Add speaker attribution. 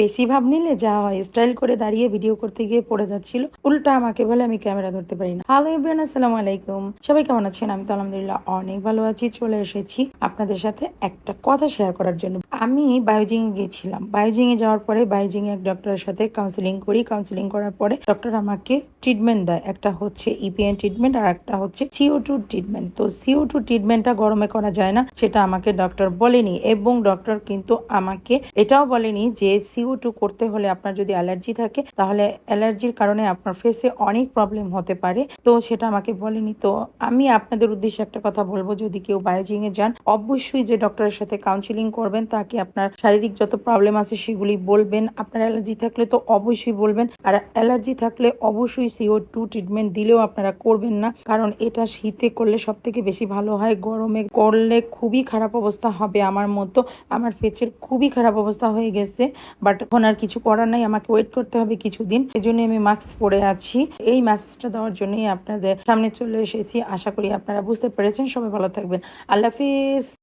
Speaker 1: বেশি ভাব নিলে যা হয় স্টাইল করে দাঁড়িয়ে ভিডিও করতে গিয়ে পড়ে যাচ্ছিল। উল্টা আমাকে বলে, আমি ক্যামেরা ধরতে পারি না। হ্যালো ইব্রান আসসালামু আলাইকুম। সবাই কেমন আছেন? আমি তো আলহামদুলিল্লাহ অনেক ভালো আছি, চলে এসেছি আপনাদের সাথে একটা কথা শেয়ার করার জন্য। আমি বায়োজিং এ গিয়েছিলাম। বায়োজিং এ যাওয়ার পরে বায়োজিং এক ডক্টরের সাথে কাউন্সিলিং করি। কাউন্সিলিং করার পরে ডক্টর আমাকে ট্রিটমেন্ট দেয়। একটা হচ্ছে E ইপিএন ট্রিটমেন্ট আর একটা হচ্ছে সিও টু ট্রিটমেন্ট তো সিও টু ট্রিটমেন্টটা গরমে করা যায় না, সেটা আমাকে ডক্টর বলেনি এবং ডক্টর কিন্তু আমাকে এটাও বলেনি যে সিও টু করতে হলে আপনার যদি অ্যালার্জি থাকে, তাহলে অ্যালার্জির কারণে আপনার ফেসে অনেক প্রবলেম হতে পারে। তো সেটা আমাকে বলেনি। তো আমি আপনাদের উদ্দেশ্যে একটা কথা বলব, যদি কেউ বায়োজিং এ যান, অবশ্যই যে ডক্টরের সাথে কাউন্সিলিং করবেন, তাকে আপনার শারীরিক যত প্রবলেম আছে সেগুলি বলবেন। আপনার অ্যালার্জি থাকলে তো অবশ্যই বলবেন। আর অ্যালার্জি থাকলে অবশ্যই সিও টু ট্রিটমেন্ট দিলেও আপনারা করবেন না। কারণ এটা শীতে করলে সব থেকে বেশি ভালো হয়। গরমে করলে খুবই খারাপ অবস্থা হবে আমার মতো। আমার ফেসের খুবই খারাপ অবস্থা হয়ে গেছে। বাট এখন আর কিছু করার নাই, আমাকে ওয়েট করতে হবে কিছুদিন। এই জন্য আমি মাস্ক পরে আছি। এই মেসেজটা দেওয়ার জন্যই আপনাদের সামনে চলে এসেছি। আশা করি আপনারা বুঝতে পেরেছেন। সবাই ভালো থাকবেন। আল্লাহ হাফিজ।